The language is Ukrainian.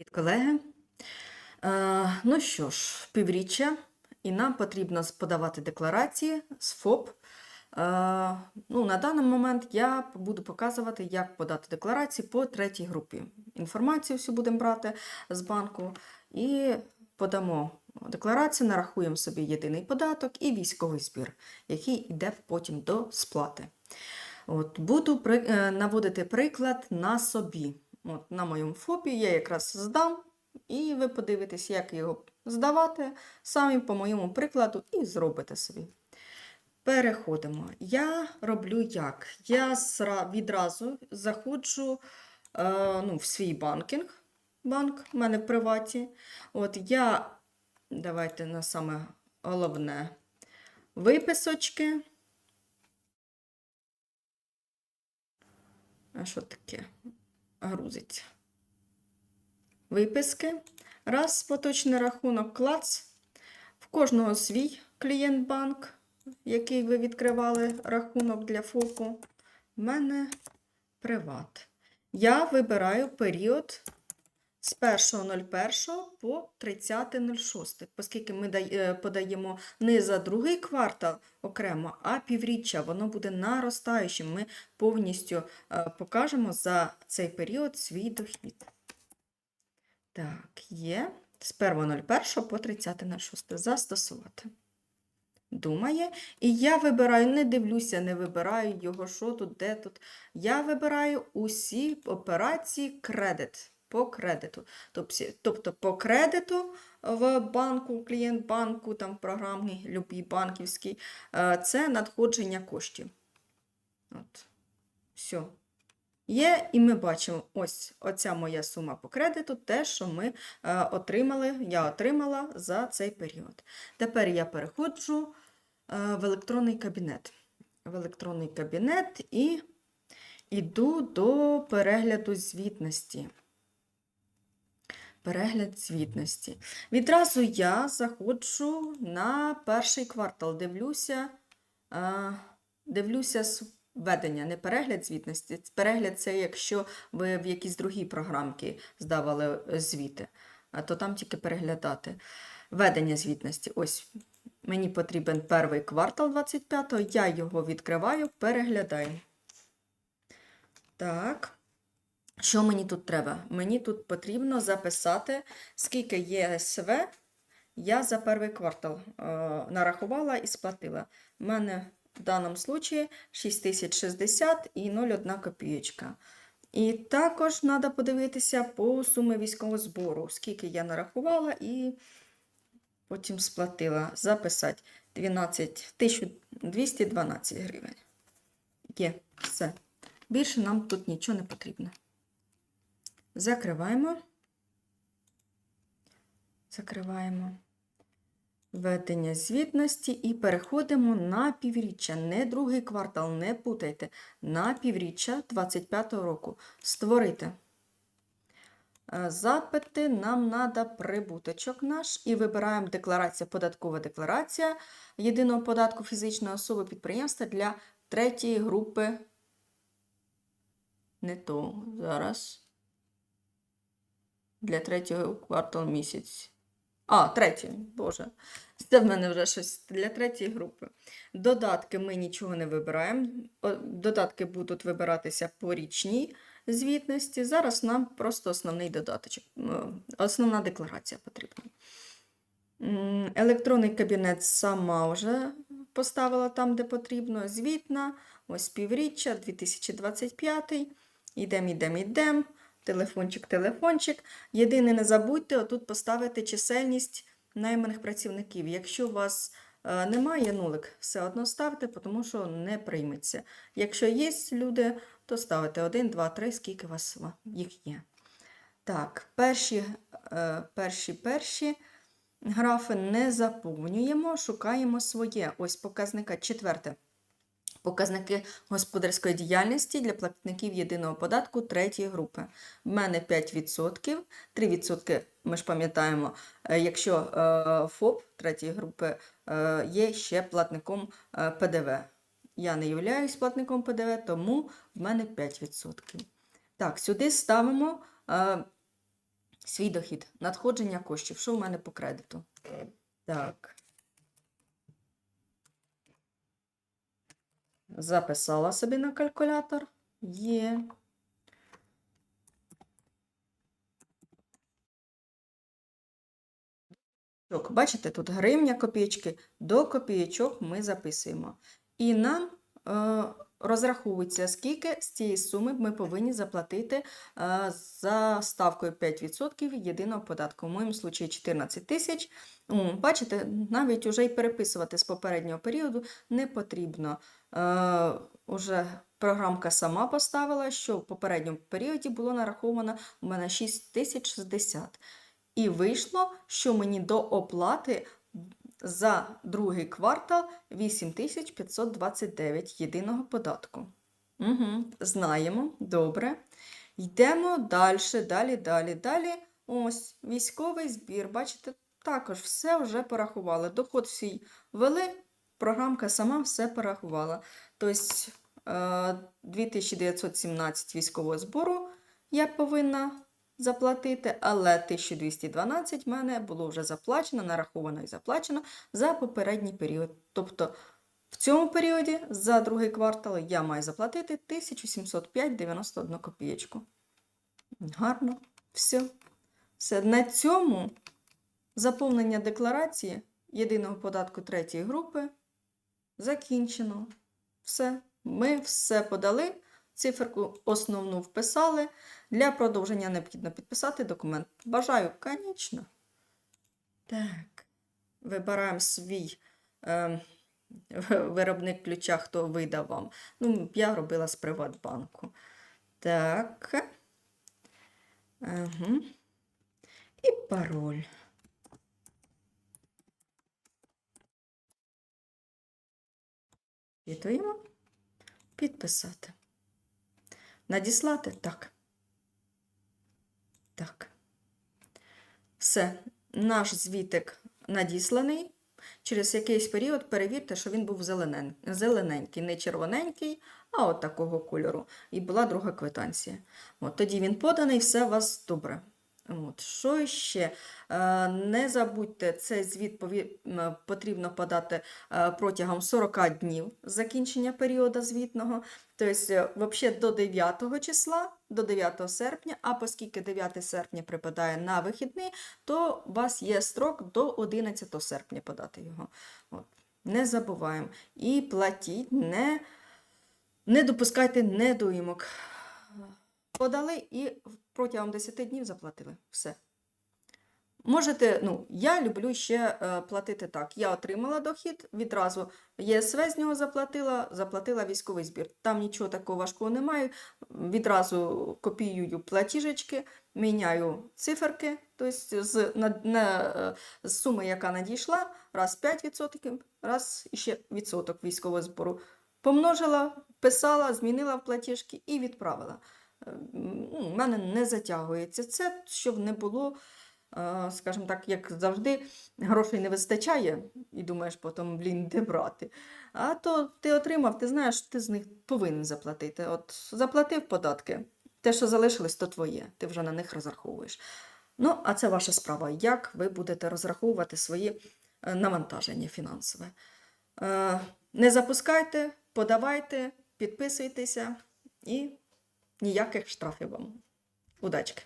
Привіт, колеги. Е, ну що ж, півріччя, і нам потрібно подавати декларації з ФОП. Е, ну, на даний момент я буду показувати, як подати декларації по третій групі. Інформацію всю будемо брати з банку і подамо декларацію, нарахуємо собі єдиний податок і військовий збір, який йде потім до сплати. От, буду при, е, наводити приклад на собі. От, на моєму ФОПі я якраз здам, і ви подивитесь, як його здавати самі по моєму прикладу, і зробите собі. Переходимо. Я роблю як? Я відразу заходжу е, ну, в свій банкінг. Банк в мене в приваті. От я, давайте на саме головне виписочки. А що таке? Грузиться. Виписки. Раз, поточний рахунок, клац. В кожного свій клієнт-банк, який ви відкривали рахунок для ФОПу. В мене приват. Я вибираю період з 1.01 по 30.06, оскільки ми е, подаємо не за другий квартал окремо, а півріччя. Воно буде наростаючим. Ми повністю е, покажемо за цей період свій дохід. Так, є. З 1.01 по 30.06. Застосувати. Думає. І я вибираю, не дивлюся, не вибираю його, що тут, де тут. Я вибираю усі операції кредит. По кредиту. Тобто, тобто по кредиту в банку, клієнт банку, там в програмі любій банківській, е, це надходження коштів. От. Все. Є, і ми бачимо, ось оця моя сума по кредиту, те, що ми е, отримали, я отримала за цей період. Тепер я переходжу е, в електронний кабінет. В електронний кабінет і йду до перегляду звітності. Перегляд звітності. Відразу я заходжу на перший квартал, дивлюся, е, дивлюся ведення, не перегляд звітності. Перегляд це якщо ви в якійсь другій програмці здавали е, звіти, то там тільки переглядати. Ведення звітності. Ось мені потрібен перший квартал 25-го, я його відкриваю, переглядаю. Так. Що мені тут треба? Мені тут потрібно записати, скільки ЄСВ я за перший квартал е, нарахувала і сплатила. У мене в даному случаї 6060 і 0,1 копієчка. І також треба подивитися по сумі військового збору, скільки я нарахувала і потім сплатила. Записати 12 1212 гривень. Є, все. Більше нам тут нічого не потрібно. Закриваємо. Закриваємо ведення звітності і переходимо на півріччя. Не другий квартал, не путайте. На півріччя 25 року. Створити. Е, Запити нам треба прибуточок наш і вибираємо декларація, податкова декларація єдиного податку фізичної особи підприємства для третьої групи. Не то зараз. Для третього квартал місяць. А, третій, боже. Це в мене вже щось для третьої групи. Додатки ми нічого не вибираємо. Додатки будуть вибиратися по річній звітності. Зараз нам просто основний додаточок, основна декларація потрібна. Електронний кабінет сама вже поставила там, де потрібно. Звітна, ось півріччя, 2025. Ідемо, ідемо, ідемо. Телефончик, телефончик. Єдине, не забудьте отут поставити чисельність найманих працівників. Якщо у вас е, немає нулик, все одно ставте, тому що не прийметься. Якщо є люди, то ставите 1, 2, 3, скільки у вас їх є. Так, перші, е, перші, перші графи не заповнюємо, шукаємо своє. Ось показника четверте. Показники господарської діяльності для платників єдиного податку третьої групи. В мене 5%, 3% ми ж пам'ятаємо, е, якщо е, ФОП третьої групи е, є ще платником ПДВ. Я не являюсь платником ПДВ, тому в мене 5%. Так, сюди ставимо свій дохід, надходження коштів. Що в мене по кредиту? Так. Записала собі на калькулятор. Є. Бачите, тут гривня, копійки. До копійочок ми записуємо. І нам е, розраховується, скільки з цієї суми ми повинні заплатити е, за ставкою 5% єдиного податку. В моєму случаї 14 тисяч. Бачите, навіть уже й переписувати з попереднього періоду не потрібно. Е, уже програмка сама поставила, що в попередньому періоді було нараховано у мене 6060. І вийшло, що мені до оплати за другий квартал 8529 єдиного податку. Угу, знаємо, добре. Йдемо далі, далі, далі, далі. Ось військовий збір. Бачите, також все вже порахували. Доход всій ввели, програмка сама все порахувала. Тобто е, 2917 військового збору я повинна заплатити, але 1212 в мене було вже заплачено, нараховано і заплачено за попередній період. Тобто в цьому періоді за другий квартал я маю заплатити 1705,91 копієчку. Гарно, все. Все. На цьому заповнення декларації єдиного податку третьої групи закінчено. Все. Ми все подали. Циферку основну вписали. Для продовження необхідно підписати документ. Бажаю, конечно. Так. Вибираємо свій е, виробник ключа, хто видав вам. Ну, я робила з Приватбанку. Так. Угу. І пароль. Підуємо. Підписати. Надіслати? Так. Так. Все. Наш звітик надісланий. Через якийсь період перевірте, що він був зеленен... зелененький, не червоненький, а от такого кольору. І була друга квитанція. От Тоді він поданий, все у вас добре. От. Що ще? Е, Не забудьте, цей звіт потрібно подати е, протягом 40 днів закінчення періоду звітного. Тобто, е, взагалі до 9 числа, до 9 серпня, а оскільки 9 серпня припадає на вихідний, то у вас є строк до 11 серпня подати його. От. Не забуваємо. І платіть, не, не допускайте недоїмок. Подали і протягом 10 днів заплатили. Все. Можете, ну, я люблю ще е, платити так. Я отримала дохід, відразу ЄСВ з нього заплатила, заплатила військовий збір. Там нічого такого важкого немає. Відразу копіюю платіжечки, міняю циферки, тобто з, на, на, е, з суми, яка надійшла, раз 5%, раз ще відсоток військового збору. Помножила, писала, змінила в платіжки і відправила. Е, ну, У мене не затягується це, щоб не було, е, скажімо так, як завжди, грошей не вистачає, і думаєш потім, блін, де брати. А то ти отримав, ти знаєш, ти з них повинен заплатити. От заплатив податки, те, що залишилось, то твоє, ти вже на них розраховуєш. Ну, а це ваша справа, як ви будете розраховувати свої е, навантаження фінансове. Е, Не запускайте, подавайте, підписуйтеся і ніяких штрафів вам. Удачки!